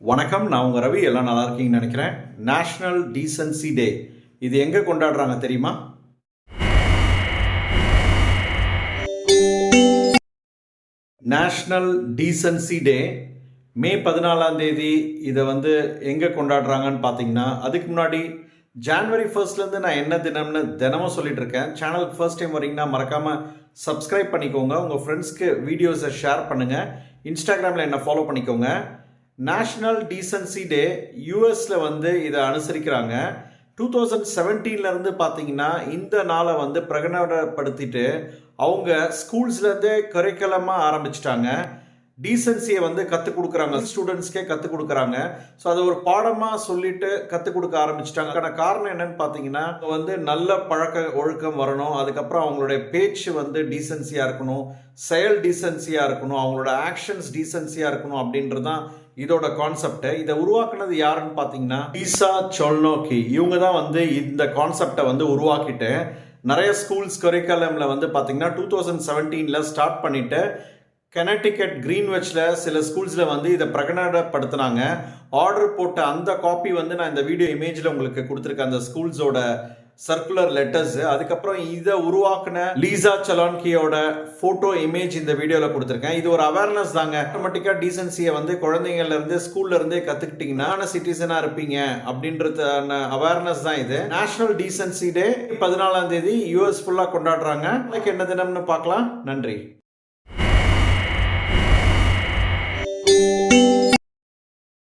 வணக்கம் நான் உங்கள் ரவி. எல்லாம் நல்லா இருக்கீங்கன்னு நினைக்கிறேன். நேஷ்னல் டீசன்சி டே இது எங்கே கொண்டாடுறாங்க தெரியுமா? நேஷ்னல் டீசன்சி டே மே பதினாலாம் தேதி இதை வந்து எங்கே கொண்டாடுறாங்கன்னு பார்த்தீங்கன்னா அதுக்கு முன்னாடி ஜான்வரி ஃபர்ஸ்ட்லேருந்து நான் என்ன தினம்னு தினமும் சொல்லிட்டு இருக்கேன். சேனலுக்கு ஃபர்ஸ்ட் டைம் வரீங்கன்னா மறக்காமல் சப்ஸ்கிரைப் பண்ணிக்கோங்க. உங்கள் ஃப்ரெண்ட்ஸ்க்கு வீடியோஸை ஷேர் பண்ணுங்கள் இன்ஸ்டாகிராமில் என்ன ஃபாலோ பண்ணிக்கோங்க. நேஷ்னல் டீசன்சி டே யூஎஸில் வந்து இதை அனுசரிக்கிறாங்க. டூ தௌசண்ட் செவன்டீன்லேருந்து பார்த்தீங்கன்னா இந்த நாளை வந்து பிரகடனப்படுத்திட்டு அவங்க ஸ்கூல்ஸ்லேருந்தே கரிக்குலமாக ஆரம்பிச்சிட்டாங்க. டீசன்சியை வந்து கற்றுக் கொடுக்குறாங்க. ஸ்டூடெண்ட்ஸ்க்கே கற்றுக் கொடுக்குறாங்க. ஸோ அதை ஒரு பாடமாக சொல்லிட்டு கற்றுக் கொடுக்க ஆரம்பிச்சிட்டாங்க. அதுக்கான காரணம் என்னன்னு பார்த்தீங்கன்னா வந்து நல்ல பழக்க ஒழுக்கம் வரணும். அதுக்கப்புறம் அவங்களுடைய பேச்சு வந்து டீசன்சியாக இருக்கணும். செயல் டீசன்சியாக இருக்கணும். அவங்களோட ஆக்ஷன்ஸ் டீசன்சியாக இருக்கணும் அப்படின்றது தான் இதோட கான்செப்டை இதை உருவாக்குனது யாருன்னு பார்த்தீங்கன்னா ஈசா சொல்னோக்கி இவங்க தான் வந்து இந்த கான்செப்டை வந்து உருவாக்கிட்டு நிறைய ஸ்கூல்ஸ் கரிக்கலமில் வந்து பார்த்தீங்கன்னா டூ தௌசண்ட் செவன்டீனில் ஸ்டார்ட் பண்ணிவிட்டு கனெக்டிகட் கிரீன்வெச்சில் சில ஸ்கூல்ஸில் வந்து இதை பிரகடனப்படுத்தினாங்க. ஆர்டர் போட்ட அந்த காப்பி வந்து நான் இந்த வீடியோ இமேஜில் உங்களுக்கு கொடுத்துருக்கேன். அந்த ஸ்கூல்ஸோட சர்க்குலர் லெட்டர்ஸ் அதுக்கப்புறம் இதை உருவாக்குன லீசா சலான்கியோட ஃபோட்டோ இமேஜ் இந்த வீடியோவில் கொடுத்துருக்கேன். இது ஒரு அவேர்னஸ் தாங்க. ஆட்டோமேட்டிக்காக டீசன்சியை வந்து குழந்தைங்கள்லேருந்து ஸ்கூல்லேருந்தே ஸ்கூல்ல இருந்தே கற்றுக்கிட்டிங்கன்னா சிட்டிசனாக இருப்பீங்க அப்படின்றதான அவேர்னஸ் தான் இது. நேஷனல் டீசன்சி டே பதினாலாம் தேதி யூஎஸ் ஃபுல்லாக கொண்டாடுறாங்க. எனக்கு என்ன தினம்னு பார்க்கலாம். நன்றி.